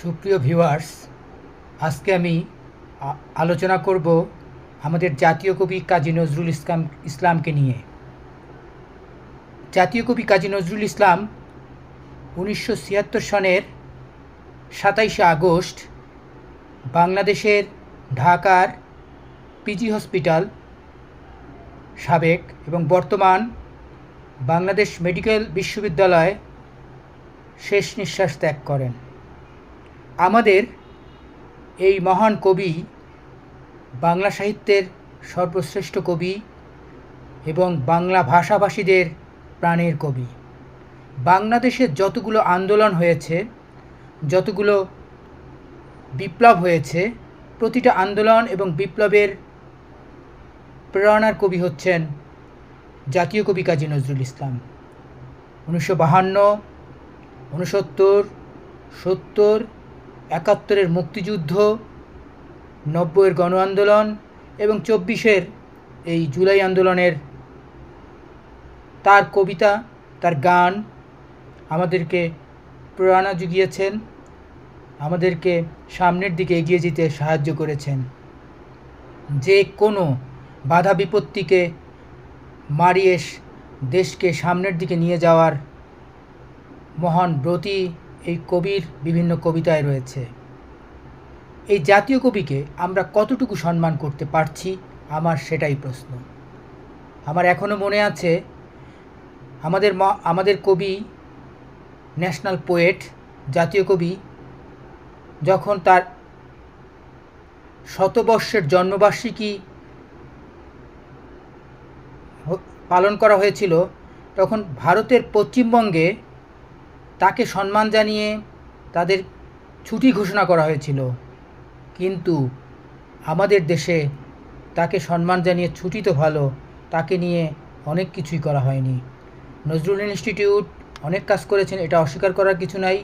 সুপ্রিয় ভিউয়ার্স আজকে আমি আলোচনা করব আমাদের জাতীয় কবি কাজী নজরুল ইসলাম, ইসলামকে নিয়ে। জাতীয় কবি কাজী নজরুল ইসলাম উনিশশো ছিয়াত্তর সনের সাতাইশে আগস্ট বাংলাদেশের ঢাকার পিজি হসপিটাল সাবেক এবং বর্তমান বাংলাদেশ মেডিকেল বিশ্ববিদ্যালয় শেষ নিঃশ্বাস ত্যাগ করেন। আমাদের এই মহান কবি, বাংলা সাহিত্যের সর্বশ্রেষ্ঠ কবি এবং বাংলা ভাষাভাষীদের প্রাণের কবি। বাংলাদেশের যতগুলো আন্দোলন হয়েছে, যতগুলো বিপ্লব হয়েছে, প্রতিটা আন্দোলন এবং বিপ্লবের প্রেরণার কবি হচ্ছেন জাতীয় কবি কাজী নজরুল ইসলাম। উনিশশো বাহান্ন, উনসত্তর, সত্তর একাত্তরের মুক্তিযুদ্ধ, নব্বইয়ের গণ আন্দোলন এবং চব্বিশের এই জুলাই আন্দোলনের তার কবিতা, তার গান আমাদেরকে প্রেরণা জুগিয়েছেন আমাদেরকে সামনের দিকে এগিয়ে যেতে সাহায্য করেছেন। যে কোনো বাধা বিপত্তিকে মারিয়ে দেশকে সামনের দিকে নিয়ে যাওয়ার মহান ব্রতী এই কবির বিভিন্ন কবিতায় রয়েছে। এই জাতীয় কবিকে আমরা কতটুকু সম্মান করতে পারছি? আমার সেটাই প্রশ্ন। আমার এখনও মনে আছে, আমাদের ম, আমাদের কবি, ন্যাশনাল পোয়েট, জাতীয় কবি, যখন তার শতবর্ষের জন্মবার্ষিকী পালন করা হয়েছিল, তখন ভারতের পশ্চিমবঙ্গে তাকে সম্মান জানিয়ে তাদের ছুটি ঘোষণা করা হয়েছিল। কিন্তু আমাদের দেশে তাকে সম্মান জানিয়ে ছুটি তো ভালো, তাকে নিয়ে অনেক কিছুই করা হয়নি। নজরুল ইনস্টিটিউট অনেক কাজ করেছেন, এটা অস্বীকার করার কিছু নাই।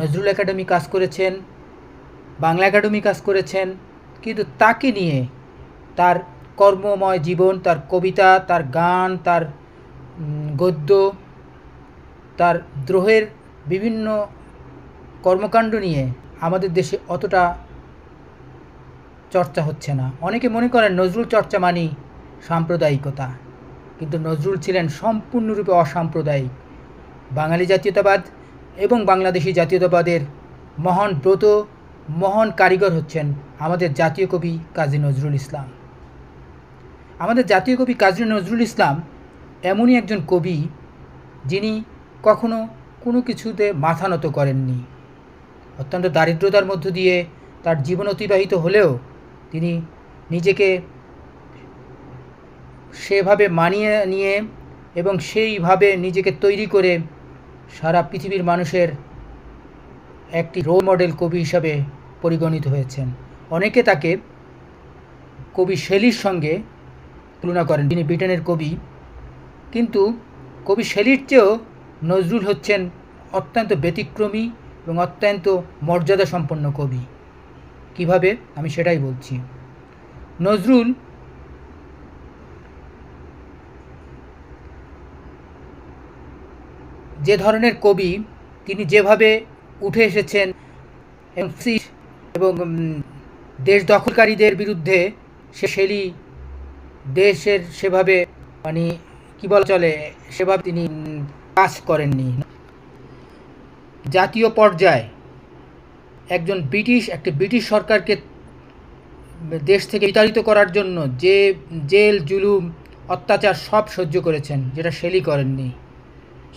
নজরুল একাডেমি কাজ করেছেন, বাংলা একাডেমি কাজ করেছেন, কিন্তু তাকে নিয়ে তার কর্মময় জীবন, তার কবিতা, তার গান, তার গদ্য, তার দ্রোহের বিভিন্ন কর্মকাণ্ড নিয়ে আমাদের দেশে অতটা চর্চা হচ্ছে না। অনেকে মনে করেন নজরুল চর্চা মানি সাম্প্রদায়িকতা। কিন্তু নজরুল ছিলেন সম্পূর্ণরূপে অসাম্প্রদায়িক। বাঙালি জাতীয়তাবাদ এবং বাংলাদেশি জাতীয়তাবাদের মহান ব্রত, মহান কারিগর হচ্ছেন আমাদের জাতীয় কবি কাজী নজরুল ইসলাম। আমাদের জাতীয় কবি কাজী নজরুল ইসলাম এমনই একজন কবি যিনি কখনো কোনো কিছুতে মাথা নত করেননি। অত্যন্ত দারিদ্রতার মধ্য দিয়ে তার জীবন অতিবাহিত হলেও তিনি নিজেকে সেভাবে মানিয়ে নিয়ে এবং সেইভাবে নিজেকে তৈরি করে সারা পৃথিবীর মানুষের একটি রোল মডেল কবি হিসাবে পরিগণিত হয়েছেন। অনেকে তাকে কবি শেলির সঙ্গে তুলনা করেন। তিনি ব্রিটেনের কবি। কিন্তু কবি শেলির চেয়েও নজরুল হচ্ছেন অত্যন্ত ব্যতিক্রমী এবং অত্যন্ত মর্যাদা সম্পন্ন কবি। কীভাবে? আমি সেটাই বলছি। নজরুল যে ধরনের কবি, তিনি যেভাবে উঠে এসেছেন এবং দেশ দখলকারীদের বিরুদ্ধে সে শেলি, দেশের সেভাবে মানে কি বলা চলে, সেভাবে তিনি কাজ করেননি। জাতীয় পর্যায়ে একজন ব্রিটিশ, একটি ব্রিটিশ সরকারকে দেশ থেকে বিতাড়িত করার জন্য যে জেল, জুলুম, অত্যাচার সব সহ্য করেছেন, যেটা শেলি করেননি।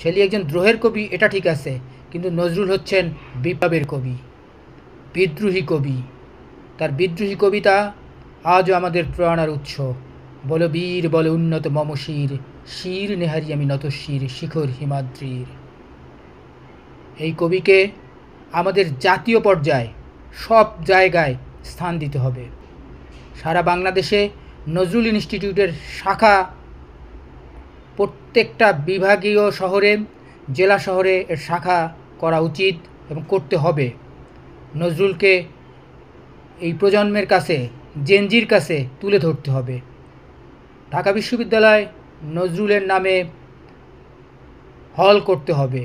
শেলি একজন দ্রোহের কবি, এটা ঠিক আছে, কিন্তু নজরুল হচ্ছেন বিপ্লবের কবি, বিদ্রোহী কবি। তার বিদ্রোহী কবিতা আজও আমাদের প্রেরণার উৎস। বল বীর, বল উন্নত মম শির নেহারি আমি নত শির, শিখর হিমাদ্রির। এই কবিকে আমাদের জাতীয় পর্যায়ে, সব জায়গায় স্থান দিতে হবে। সারা বাংলাদেশে নজরুল ইনস্টিটিউটের শাখা প্রত্যেকটা বিভাগীয় শহরে, জেলা শহরে এর শাখা করা উচিত এবং করতে হবে। নজরুলকে এই প্রজন্মের কাছে, জেনজির কাছে তুলে ধরতে হবে। ঢাকা বিশ্ববিদ্যালয় নজরুলের নামে হল করতে হবে।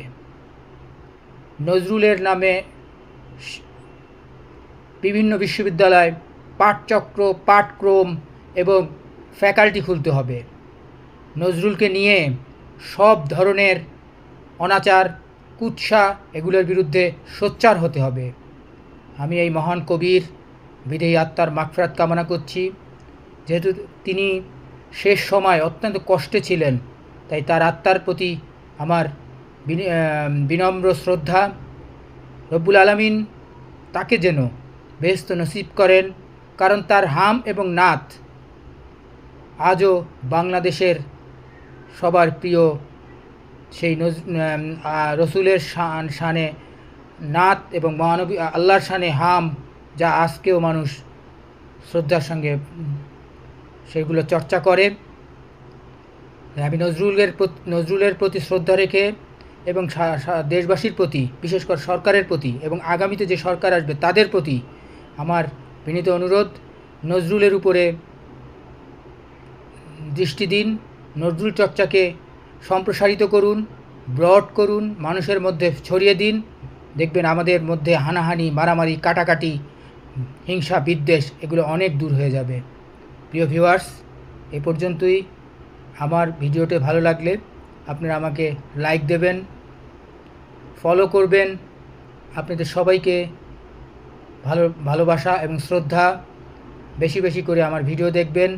নজরুলের নামে বিভিন্ন বিশ্ববিদ্যালয় পাঠচক্র, পাঠক্রম এবং ফ্যাকাল্টি খুলতে হবে। নজরুলকে নিয়ে সব ধরনের অনাচার, কুৎসা এগুলোর বিরুদ্ধে সোচ্চার হতে হবে। আমি এই মহান কবির বিদেহী আত্মার মাগফিরাত কামনা করছি। যেহেতু তিনি শেষ সময় অত্যন্ত কষ্টে ছিলেন। তাই তার আত্মার প্রতি আমার বিনি- বিনম্র শ্রদ্ধা। রব্বুল আলামিন তাকে যেন বেহস্ত নসিব করেন, কারণ তার হাম এবং নাত আজও বাংলাদেশের সবার প্রিয় সেই রসুলের শান, শানে নাত এবং মহানবী আল্লাহর শানে হাম, যা আজকেও মানুষ শ্রদ্ধার সঙ্গে সেগুলো চর্চা করে। আমি নজরুলের নজরুলের প্রতি শ্রদ্ধা রেখে এবং দেশবাসীর প্রতি, বিশেষ করে সরকারের প্রতি এবং আগামীতে যে সরকার আসবে তাদের প্রতি আমার বিনীত অনুরোধ। নজরুলের উপরে দৃষ্টি দিন, নজরুল চর্চাকে সম্প্রসারিত করুন, ব্রড করুন, মানুষের মধ্যে ছড়িয়ে দিন। দেখবেন আমাদের মধ্যে হানাহানি, মারামারি, কাটাকাটি, হিংসা, বিদ্বেষ এগুলো অনেক দূর হয়ে যাবে। প্রিয় ভিউয়ার্স, এ পর্যন্তই। আমার ভিডিওটি ভালো লাগলে আপনারা আমাকে লাইক দেবেন, ফলো করবেন। আপনাদের সবাইকে ভালো, ভালোবাসা এবং শ্রদ্ধা বেশি বেশি করে আমার ভিডিও দেখবেন।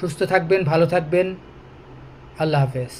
সুস্থ থাকবেন, ভালো থাকবেন। আল্লাহ হাফেজ।